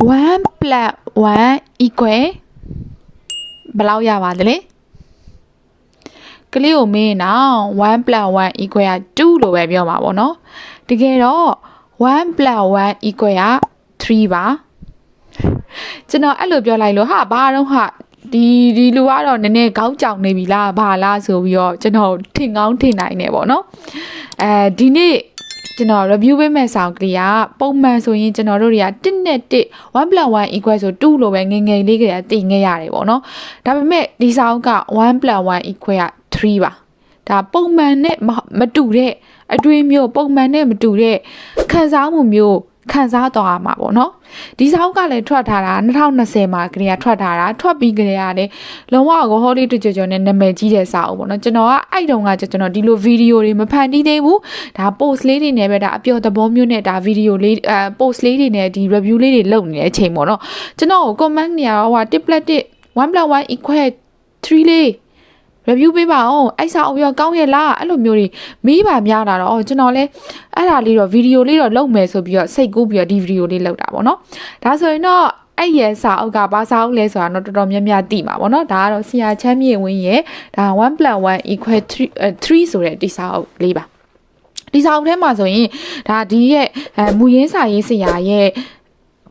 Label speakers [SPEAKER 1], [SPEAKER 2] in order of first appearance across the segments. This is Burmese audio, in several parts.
[SPEAKER 1] 1 plus 1 equal ဘယ်လောက်ရပါသလဲကလေးကိုမေးရင်တော့1 plus 1 equal က2လို့ပဲပြောမှာပေါ့နော်တကယ်တော့1 plus 1 equal က3ပါကျွန်တော်အဲ့လိုပြောလိုက်လို့ဟာဘာတော့ဟာဒီဒီလူကတော့နည်းနည်းခေါင်းကြောင်နေပြီလားဘာလားဆိုပြီးတော့ကျွန်တော်ထင်ကောင်းထင်နိုင်နေပေါ့နော်အဲဒီနေ့ ကျွန်တော် review ပေးမဲ့ဆောင်ကလေးကပုံမှန်ဆိုရင်ကျွန်တော်တို့တွေက1နဲ့1 1 1 equal ဆို2လို့ပဲငယ်ငယ်လေးကလေးတည်ခဲ့ရတယ်ပေါ့နော်ဒါပေမဲ့ဒီဆောင်က1 1 equal က3ပါဒါပုံမှန်နဲ့မတူတဲ့အတွေးမျိုးပုံမှန်နဲ့မတူတဲ့ခံစားမှုမျိုး ခံစားသွားရမှာပေါ့နော်ဒီစာအုပ်ကလည်းထွက်ထားတာ2020မှာကလေးကထွက်ထားတာထွက်ပြီးကလေးကလည်းလုံးဝကိုဟောလေးတူကြော်ကြော်နဲ့နာမည်ကြီးတဲ့စာအုပ်ပေါ့နော်ကျွန်တော်ကအဲ့တုန်းကကျွန်တော်ဒီလိုဗီဒီယိုတွေမဖန်တီးသေးဘူးဒါ post လေးတွေနဲ့ပဲဒါအပျော်သဘောမျိုးနဲ့ဒါဗီဒီယိုလေးအဲ post လေးတွေနဲ့ဒီ review လေးတွေလုပ်နေတဲ့အချိန်ပေါ့နော်ကျွန်တော်ကို comment နေရတော့ဟို1 1 1 equal 3လေး review ပေးပါအောင်အဲ့စာအုပ်ရောကောင်းရဲ့လားအဲ့လိုမျိုးတွေမေးပါများလာတော့ကျွန်တော်လဲအဲ့ဒါလေးတော့ဗီဒီယိုလေးတော့လုပ်မယ်ဆိုပြီးတော့စိတ်ကူးပြီးတော့ဒီဗီဒီယိုလေးလုပ်တာပေါ့နော်ဒါဆိုရင်တော့အဲ့ရဲ့စာအုပ်ကဘာစာအုပ်လဲဆိုတာတော့တော်တော်များများသိမှာပေါ့နော်ဒါကတော့ဆရာချမ်းမြေဝင်းရဲ့ဒါ1 1 equal 3 3ဆိုတဲ့ဒီစာအုပ်လေးပါဒီစာအုပ်ထဲမှာဆိုရင်ဒါဒီရဲ့မူရင်းစာရေးဆရာရဲ့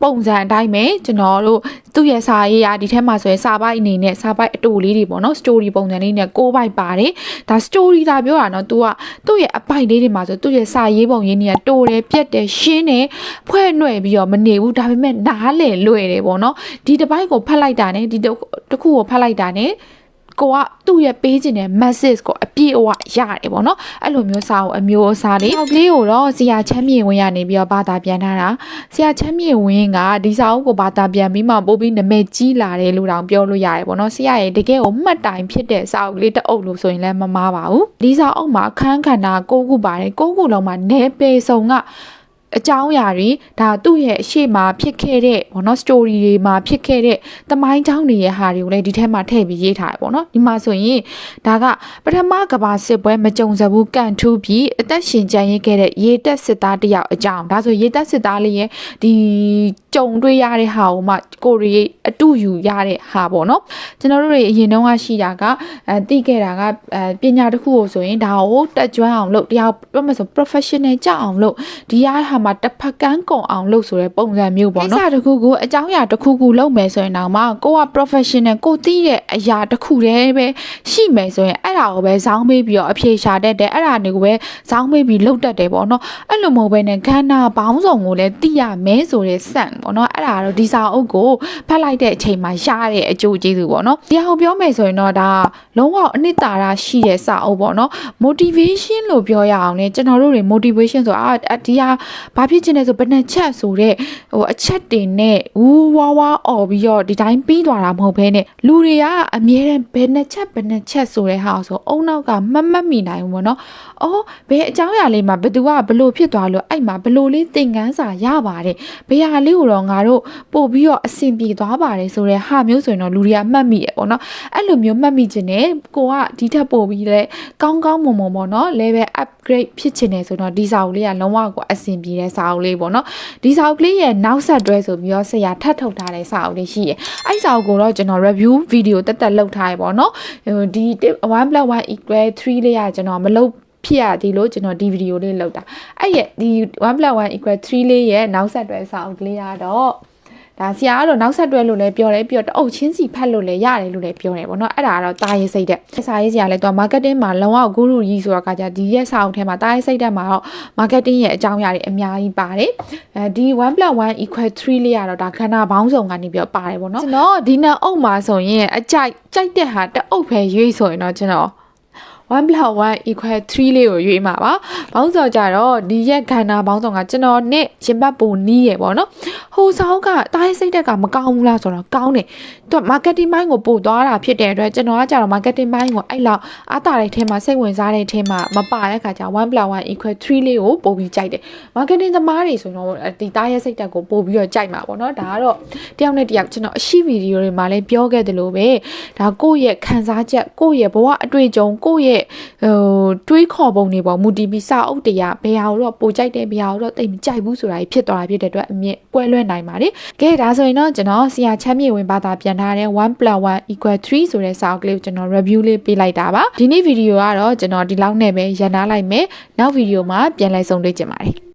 [SPEAKER 1] ပုံစံအတိုင်းပဲကျွန်တော်တို့သူ့ရဲ့စာရေးရာဒီထဲမှာဆိုရင်စာပိုက်အနေနဲ့စာပိုက်အတူလေးတွေပေါ့နော် story ပုံစံလေးနဲ့ကိုးပိုက်ပါတယ်ဒါ story ဒါပြောတာနော် तू ကသူ့ရဲ့အပိုက်လေးတွေမှာဆိုသူ့ရဲ့စာရေးပုံရင်းတွေကတိုးတယ်ပြက်တယ်ရှင်းတယ်ဖွဲ့နှွယ်ပြီးတော့မနေဘူးဒါပေမဲ့နားလည်လွယ်တယ်ပေါ့နော်ဒီတစ်ပိုက်ကိုဖတ်လိုက်တာနဲ့ဒီတစ်ခုကိုဖတ်လိုက်တာနဲ့ ကိုကသူ့ရဲ့ပေးခြင်းတဲ့ message ကိုအပြည့်အဝရတယ်ပေါ့နော်အဲ့လိုမျိုးစာအုပ်အမျိုးအစားလေးအောက်ကလေးကိုတော့ဆရာချမ်းမြေဝင်ရနေပြီးတော့ဘာသာပြန်ထားတာဆရာချမ်းမြေဝင်ကဒီစာအုပ်ကိုဘာသာပြန်ပြီးမှပို့ပြီးနာမည်ကြီးလာတယ်လို့တောင်ပြောလို့ရတယ်ပေါ့နော်ဆရာရဲ့တကယ်ကိုမှတ်တိုင်ဖြစ်တဲ့စာအုပ်လေးတစ်အုပ်လို့ဆိုရင်လည်းမမားပါဘူးဒီစာအုပ်မှာအခန်းခန္ဓာ၉ခုပါတယ်၉ခုလုံးမှာ내ပေဆုံက အကြောင်းအရာတွေဒါသူ့ရဲ့အရှိမဖြစ်ခဲ့တဲ့ဘောနော် story တွေမှာဖြစ်ခဲ့တဲ့သမိုင်းကြောင်းတွေရဲ့ဟာတွေကိုလည်းဒီထဲမှာထည့်ပြီးရေးထားတယ်ပေါ့နော်ဒီမှာဆိုရင်ဒါကပထမကဘာစစ်ပွဲမကြုံစဘူးကန်ထူးပြီးအသက်ရှင်ကြံရခဲ့တဲ့ရေတက်စစ်သားတယောက်အကြောင်းဒါဆိုရေတက်စစ်သားလေးရဲ့ဒီကြုံတွေ့ရတဲ့ဟာကိုမှကိုရီအတူယူရတဲ့ဟာပေါ့နော်ကျွန်တော်တို့တွေအရင်တုန်းကရှိတာကအဲသိခဲ့တာကအဲပညာတစ်ခုကိုဆိုရင်ဒါကိုတက်ကျွမ်းအောင်လုပ်တရားပြောမှဆို professional ကြအောင်လုပ်ဒီရဟာမှာတစ်ဖက်ကန်းကုံအောင်လုပ်ဆိုတဲ့ပုံစံမျိုးပေါ့နော်ကိစ္စတစ်ခုကိုအကြောင်းအရာတစ်ခုခုလုပ်မယ်ဆိုရင်တော့မှကိုက professional ကိုသိတဲ့အရာတစ်ခုတည်းပဲရှိမယ်ဆိုရင်အဲ့ဒါကိုပဲဇောင်းမေးပြီးတော့အဖြေရှာတတ်တယ်အဲ့ဒါတွေကိုပဲဇောင်းမေးပြီးလုပ်တတ်တယ်ပေါ့နော်အဲ့လိုမဟုတ်ဘဲနဲ့ခန္ဓာဘောင်းဆောင်ကိုလည်းသိရမဲဆိုတဲ့စံပေါ့နော်အဲ့ဒါတော့ဒီစာအုပ်ကိုဖတ်လိုက်တဲ့အချိန်မှာရတဲ့အကျိုးကျေးဇူးပေါ့နော်ဒီဟာကိုပြောမယ်ဆိုရင်တော့ဒါလုံးဝအနှစ်သာရရှိတဲ့စာအုပ်ပေါ့နော် motivation လို့ပြောရအောင်လေကျွန်တော်တို့တွေ motivation ဆိုအာဒီဟာဘာဖြစ်ချင်လဲဆိုဘယ်နှချက်ဆိုတဲ့ဟိုအချက်တင်နဲ့ဝူဝါဝါអော်ပြီးတော့ဒီတိုင်းပြီးသွားတာမဟုတ်ဘဲနဲ့လူတွေကအမြဲတမ်းဘယ်နှချက်ဘယ်နှချက်ဆိုတဲ့ဟာဆိုအုံနောက်ကမမတ်မိနိုင်ဘူးပေါ့နော်။အော်ဘယ်အကြောင်းအရာလေးမှာဘသူကဘလို့ဖြစ်သွားလို့အဲ့မှာဘလို့လေးသင်ခန်းစာရပါတယ်။ဘယ်ဟာလေးကိုတော့ငါတို့ပို့ပြီးတော့အဆင်ပြေသွားပါတယ်ဆိုတဲ့ဟာမျိုးဆိုရင်တော့လူတွေကမှတ်မိရပေါ့နော်။အဲ့လိုမျိုးမှတ်မိခြင်းနဲ့ကိုကဒီထက်ပို့ပြီးလဲကောင်းကောင်းမွန်မွန်ပေါ့နော် level upgrade ဖြစ်ချင်တယ်ဆိုတော့ဒီစာအုပ်လေးကလုံးဝကိုအဆင်ပြေတဲ့စာအုပ်လေးပေါ့နော်ဒီစာအုပ်လေးရဲ့နောက်ဆက်တွဲဆိုပြီးတော့ဆရာထပ်ထုတ်ထားတဲ့စာအုပ်လေးရှိရယ်အဲ့စာအုပ်ကိုတော့ကျွန်တော် review video တက်တက်လုပ်ထားရပေါ့နော်ဒီ1 1 equal 3လေးကကျွန်တော်မလုပ်ဖြစ်ရသည်လို့ကျွန်တော်ဒီဗီဒီယိုလေးလောက်တာအဲ့ရဲ့ဒီ1 1 equal 3လေးရဲ့နောက်ဆက်တွဲစာအုပ်ကလေးကတော့ ဒါဆရာကတော့နောက်ဆက်တွဲလို့လည်းပြောတယ်ပြီးတော့တအုပ်ချင်းစီဖတ်လို့လည်းရတယ်လို့လည်းပြောတယ်ပေါ့နော်အဲ့ဒါကတော့တာရေးစိတ်တဲ့စာရေးဆရာလည်းသူက marketing မှာလုံအောင်ဂုရုကြီးဆိုတော့ကကြဒီရဲ့စာအုပ်ထဲမှာတာရေးစိတ်တဲ့မှာတော့ marketing ရဲ့အကြောင်းအရာတွေအများကြီးပါတယ်အဲဒီ1 equal 3လေးကတော့ဒါခန္ဓာပေါင်းစုံကနေပြီးတော့ပါတယ်ပေါ့နော်ကျွန်တော်ဒီနှစ်အုပ်မှာဆိုရင်အကြိုက်ကြိုက်တဲ့ဟာတအုပ်ပဲရွေးဆိုရင်တော့ကျွန်တော် 1 1 equal 3လေးကိုရွေးမှာပါ။ဘောင်းစော်ကြတော့ဒီရက်ခန္ဓာဘောင်းစော်ကကျွန်တော်နဲ့ရင်ဘတ်ပူနီးရပေါ့နော်။ဟိုဆောင်ကတားစိတ်တက်ကမကောင်းဘူးလားဆိုတော့ကောင်းတယ်။သူက marketing ဘိုင်းကိုပို့သွားတာဖြစ်တဲ့အတွက်ကျွန်တော်ကကြတော့ marketing ဘိုင်းကိုအဲ့လောက်အားတာတဲ့ထဲမှာစိတ်ဝင်စားတဲ့ထဲမှာမပါတဲ့ခါကျ1 1 equal 3လေးကိုပို့ပြီးကြိုက်တယ်။ marketing သမားတွေဆိုတော့ဒီတားရဲ့စိတ်တက်ကိုပို့ပြီးတော့ကြိုက်မှာပေါ့နော်။ဒါကတော့တယောက်နဲ့တယောက်ကျွန်တော်အရှိဗီဒီယိုတွေမှာလည်းပြောခဲ့တယ်လို့ပဲဒါကိုယ့်ရဲ့ခံစားချက်ကိုယ့်ရဲ့ဘဝအတွေ့အကြုံကိုယ့်ရဲ့ရဲ့ဟိုတွေးခေါ်ပုံတွေပေါ့မူတည်ပြီးစာအုပ်တရားဘယ်ဟာကိုတော့ပိုကြိုက်တယ်ဘယ်ဟာကိုတော့တိတ်မကြိုက်ဘူးဆိုတာကြီးဖြစ်သွားတာဖြစ်တဲ့အတွက်အမြင့်ကွဲလွဲနိုင်ပါတယ်ကဲဒါဆိုရင်တော့ကျွန်တော်ဆရာချမ်းမြေဝင်ဘာသာပြန်ထားတဲ့1 1 equal 3ဆိုတဲ့စာအုပ်ကလေးကိုကျွန်တော် review လေးပေးလိုက်တာပါဒီနေ့ဗီဒီယိုကတော့ကျွန်တော်ဒီလောက်နဲ့ပဲရန်နာလိုက်မယ်နောက်ဗီဒီယိုမှာပြန်လည်ဆုံတွေ့ကြပါမယ်